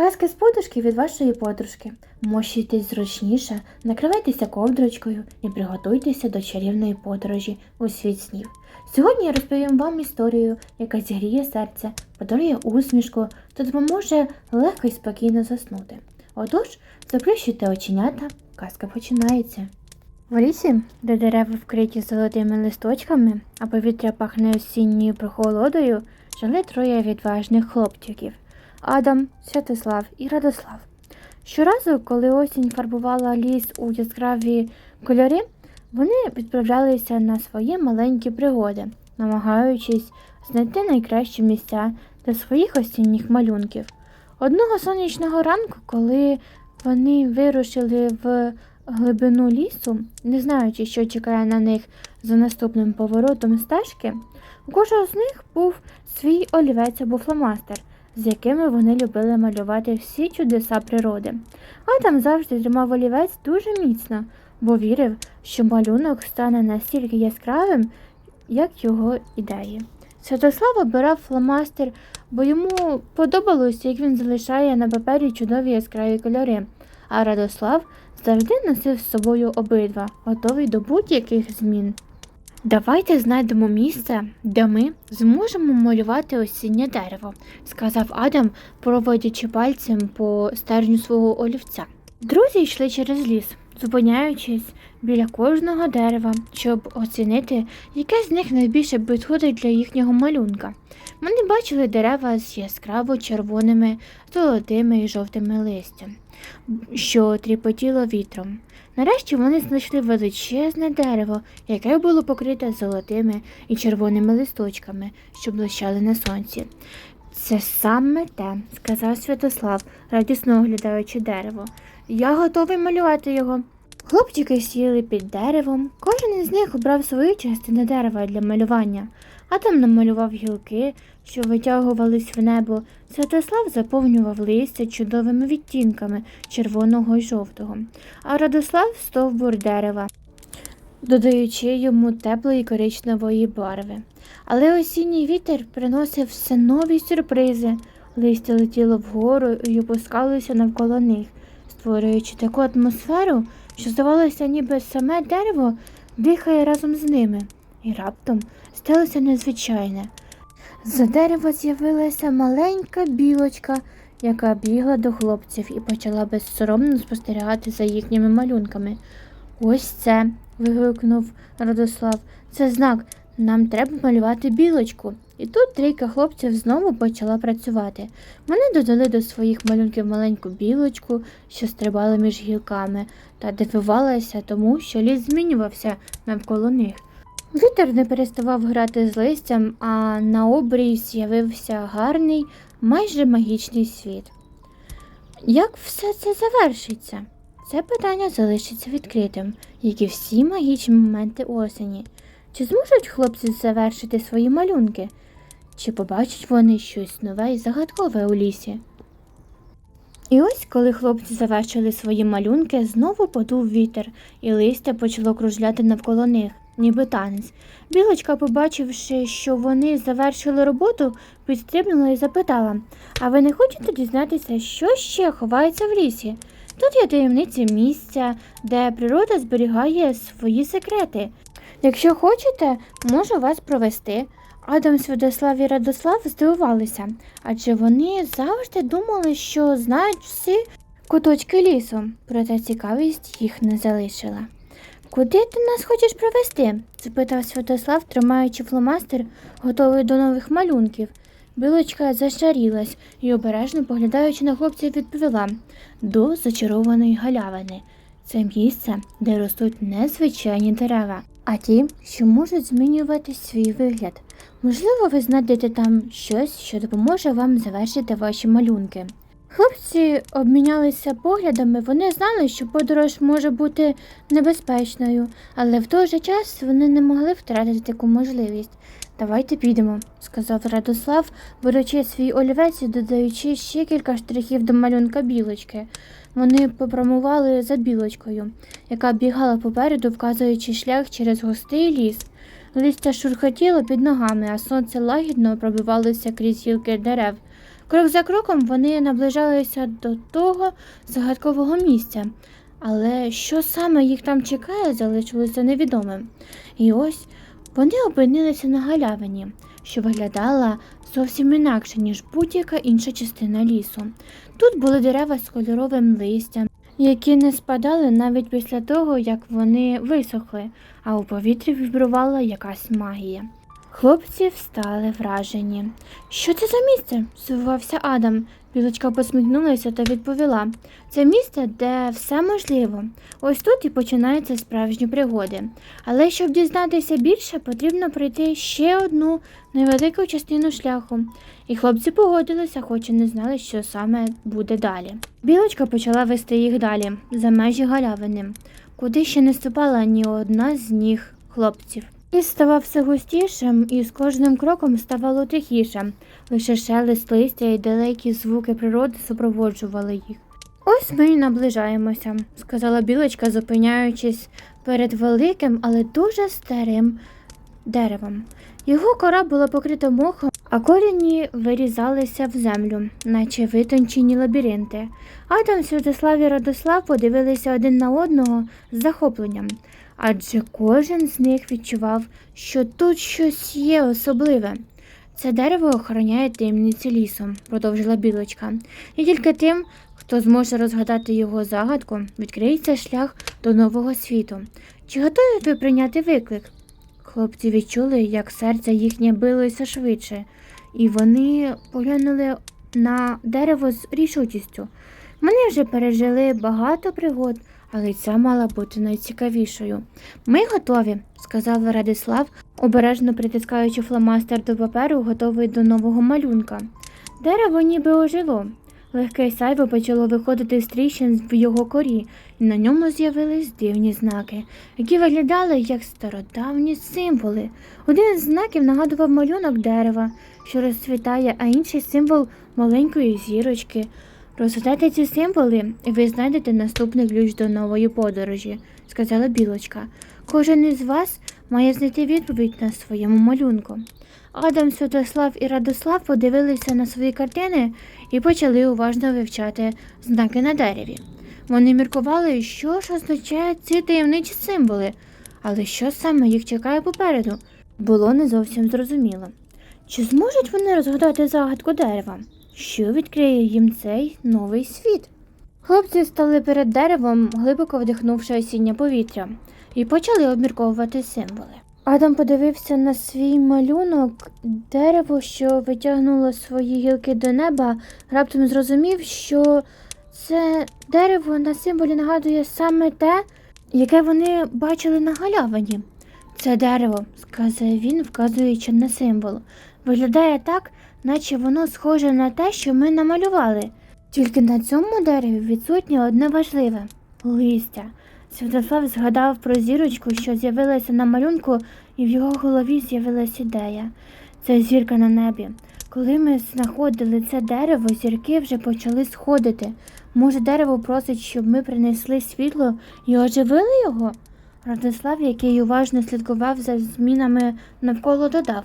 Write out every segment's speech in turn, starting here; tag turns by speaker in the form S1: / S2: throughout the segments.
S1: Казки з подушки від вашої подружки. Мощуйтесь зручніше, накривайтеся ковдрочкою і приготуйтеся до чарівної подорожі у світ снів. Сьогодні я розповім вам історію, яка зігріє серце, подарує усмішку та допоможе легко і спокійно заснути. Отож, заплющуйте оченята, казка починається. В лісі, де дерева вкриті золотими листочками, а повітря пахне осінньою прохолодою, жили троє відважних хлопчиків Адам, Святослав і Радослав. Щоразу, коли осінь фарбувала ліс у яскраві кольори, вони відправлялися на свої маленькі пригоди, намагаючись знайти найкращі місця для своїх осінніх малюнків. Одного сонячного ранку, коли вони вирушили в глибину лісу, не знаючи, що чекає на них за наступним поворотом стежки, у кожного з них був свій олівець або фломастер, з якими вони любили малювати всі чудеса природи. Адам завжди тримав олівець дуже міцно, бо вірив, що малюнок стане настільки яскравим, як його ідеї. Святослав обирав фломастер, бо йому подобалося, як він залишає на папері чудові яскраві кольори, а Радослав завжди носив з собою обидва, готовий до будь-яких змін. Давайте знайдемо місце, де ми зможемо малювати осіннє дерево, сказав Адам, проводячи пальцем по стержню свого олівця. Друзі йшли через ліс, зупиняючись біля кожного дерева, щоб оцінити, яке з них найбільше підходить для їхнього малюнка. Вони бачили дерева з яскраво червоними, золотими і жовтими листям, що тріпотіло вітром. Нарешті вони знайшли величезне дерево, яке було покрите золотими і червоними листочками, що блищали на сонці. Це саме те, сказав Святослав, радісно оглядаючи дерево. Я готовий малювати його. Хлопчики сіли під деревом, кожен із них обрав свою частину дерева для малювання. Адам намалював гілки, що витягувались в небо. Святослав заповнював листя чудовими відтінками червоного і жовтого, а Радослав стовбур дерева, додаючи йому теплої коричневої барви. Але осінній вітер приносив все нові сюрпризи. Листя летіло вгору і опускалося навколо них, створюючи таку атмосферу, що здавалося, ніби саме дерево дихає разом з ними. І раптом сталося незвичайне. За дерева з'явилася маленька білочка, яка бігла до хлопців і почала безсоромно спостерігати за їхніми малюнками. Ось це. вигукнув Радослав. Це знак. Нам треба малювати білочку. І тут трійка хлопців знову почала працювати. Вони додали до своїх малюнків маленьку білочку, що стрибала між гілками, та дивувалася тому, що ліс змінювався навколо них. Вітер не переставав грати з листям, а на обрії з'явився гарний, майже магічний світ. Як все це завершиться? Це питання залишиться відкритим, як і всі магічні моменти осені. Чи зможуть хлопці завершити свої малюнки? Чи побачать вони щось нове і загадкове у лісі? І ось, коли хлопці завершили свої малюнки, знову подув вітер, і листя почало кружляти навколо них, ніби танець. Білочка, побачивши, що вони завершили роботу, підстрибнула і запитала А ви не хочете дізнатися, що ще ховається в лісі? Тут є таємниці місця, де природа зберігає свої секрети. Якщо хочете, можу вас провести. Адам, Святослав і Радослав здивувалися, адже вони завжди думали, що знають всі куточки лісу, проте цікавість їх не залишила. Куди ти нас хочеш провести? запитав Святослав, тримаючи фломастер, готовий до нових малюнків. Білочка зашарілась і, обережно поглядаючи на хлопців, відповіла до зачарованої галявини. Це місце, де ростуть незвичайні дерева, а ті, що можуть змінювати свій вигляд. Можливо, ви знайдете там щось, що допоможе вам завершити ваші малюнки. Хлопці обмінялися поглядами, вони знали, що подорож може бути небезпечною, але в той же час вони не могли втратити таку можливість. Давайте підемо, сказав Радослав, беручи свій олівець і додаючи ще кілька штрихів до малюнка білочки. Вони попрямували за білочкою, яка бігала попереду, вказуючи шлях через густий ліс. Листя шурхотіло під ногами, а сонце лагідно пробивалося крізь гілки дерев. Крок за кроком вони наближалися до того загадкового місця, але що саме їх там чекає, залишилося невідомим. І ось вони опинилися на галявині, що виглядала зовсім інакше, ніж будь-яка інша частина лісу. Тут були дерева з кольоровим листям, які не спадали навіть після того, як вони висохли, а у повітрі вібрувала якась магія. Хлопці встали вражені. Що це за місце? здивувався Адам. Білочка посміхнулася та відповіла: це місце, де все можливо. Ось тут і починаються справжні пригоди. Але щоб дізнатися більше, потрібно пройти ще одну невелику частину шляху. І хлопці погодилися, хоч і не знали, що саме буде далі. Білочка почала вести їх далі, за межі галявини, куди ще не ступала ні одна з ніг хлопців. Ліс ставав все густішим і з кожним кроком ставало тихіше. Лише шелест листя і далекі звуки природи супроводжували їх. Ось ми й наближаємося, сказала білочка, зупиняючись перед великим, але дуже старим деревом. Його кора була покрита мохом, а корені вирізалися в землю, наче витончені лабіринти. Адам, Святослав і Радослав подивилися один на одного з захопленням, адже кожен з них відчував, що тут щось є особливе. Це дерево охороняє таємниці лісу, продовжила білочка. І тільки тим, хто зможе розгадати його загадку, відкриється шлях до нового світу. Чи готові ви прийняти виклик? Хлопці відчули, як серце їхнє билося швидше, і вони поглянули на дерево з рішучістю. Вони вже пережили багато пригод, але ця мала бути найцікавішою. Ми готові, сказав Радислав, обережно притискаючи фломастер до паперу, готовий до нового малюнка. Дерево ніби ожило. Легке сяйво почало виходити з тріщин в його корі, і на ньому з'явились дивні знаки, які виглядали як стародавні символи. Один з знаків нагадував малюнок дерева, що розцвітає, а інший символ маленької зірочки. Розгадайте ці символи, і ви знайдете наступний ключ до нової подорожі, сказала білочка. Кожен із вас має знайти відповідь на своєму малюнку. Адам, Святослав і Радослав подивилися на свої картини і почали уважно вивчати знаки на дереві. Вони міркували, що ж означають ці таємничі символи, але що саме їх чекає попереду, було не зовсім зрозуміло. Чи зможуть вони розгадати загадку дерева? Що відкриє їм цей новий світ? Хлопці стали перед деревом, глибоко вдихнувши осіннє повітря, і почали обмірковувати символи. Адам подивився на свій малюнок, дерево, що витягнуло свої гілки до неба, раптом зрозумів, що це дерево на символі нагадує саме те, яке вони бачили на галявині. Це дерево, сказав він, вказуючи на символ. Виглядає так, наче воно схоже на те, що ми намалювали. Тільки на цьому дереві відсутнє одне важливе листя. Святослав згадав про зірочку, що з'явилася на малюнку, і в його голові з'явилася ідея. Це зірка на небі. Коли ми знаходили це дерево, зірки вже почали сходити. Може, дерево просить, щоб ми принесли світло і оживили його? Радислав, який уважно слідкував за змінами навколо, додав.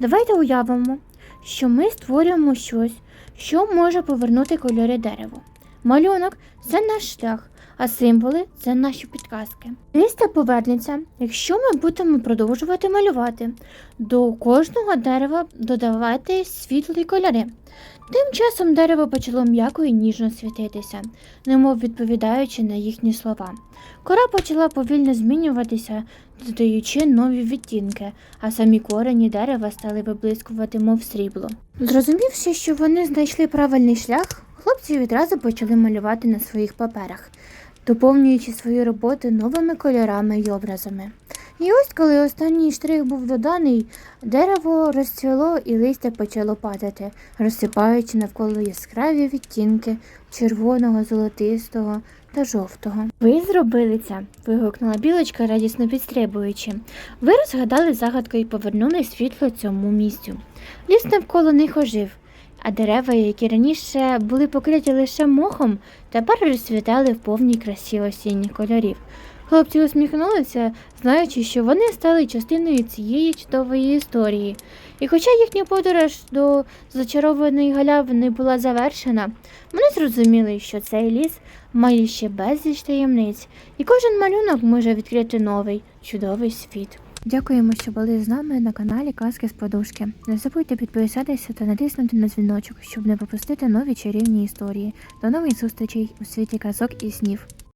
S1: Давайте уявимо, що ми створюємо щось, що може повернути кольори дереву. Малюнок це наш шлях, а символи це наші підказки. Листя повернеться, якщо ми будемо продовжувати малювати. До кожного дерева додавати світлі кольори. Тим часом дерево почало м'яко і ніжно світитися, немов відповідаючи на їхні слова. Кора почала повільно змінюватися, додаючи нові відтінки, а самі корені дерева стали виблискувати, мов срібло. Зрозумівши, що вони знайшли правильний шлях, хлопці відразу почали малювати на своїх паперах, доповнюючи свою роботу новими кольорами й образами. І ось, коли останній штрих був доданий, дерево розцвіло і листя почало падати, розсипаючи навколо яскраві відтінки червоного, золотистого та жовтого. Ви зробили це. вигукнула білочка, радісно підстрибуючи. Ви розгадали загадку і повернули світло цьому місцю. Ліс навколо них ожив, а дерева, які раніше були покриті лише мохом, тепер розцвітали в повній красі осінніх кольорів. Хлопці усміхнулися, знаючи, що вони стали частиною цієї чудової історії. І хоча їхня подорож до зачарованої галявини була завершена, вони зрозуміли, що цей ліс має ще безліч таємниць, і кожен малюнок може відкрити новий чудовий світ. Дякуємо, що були з нами на каналі Казки з Подушки. Не забудьте підписатися та натиснути на дзвіночок, щоб не пропустити нові чарівні історії. До нових зустрічей у світі казок і снів.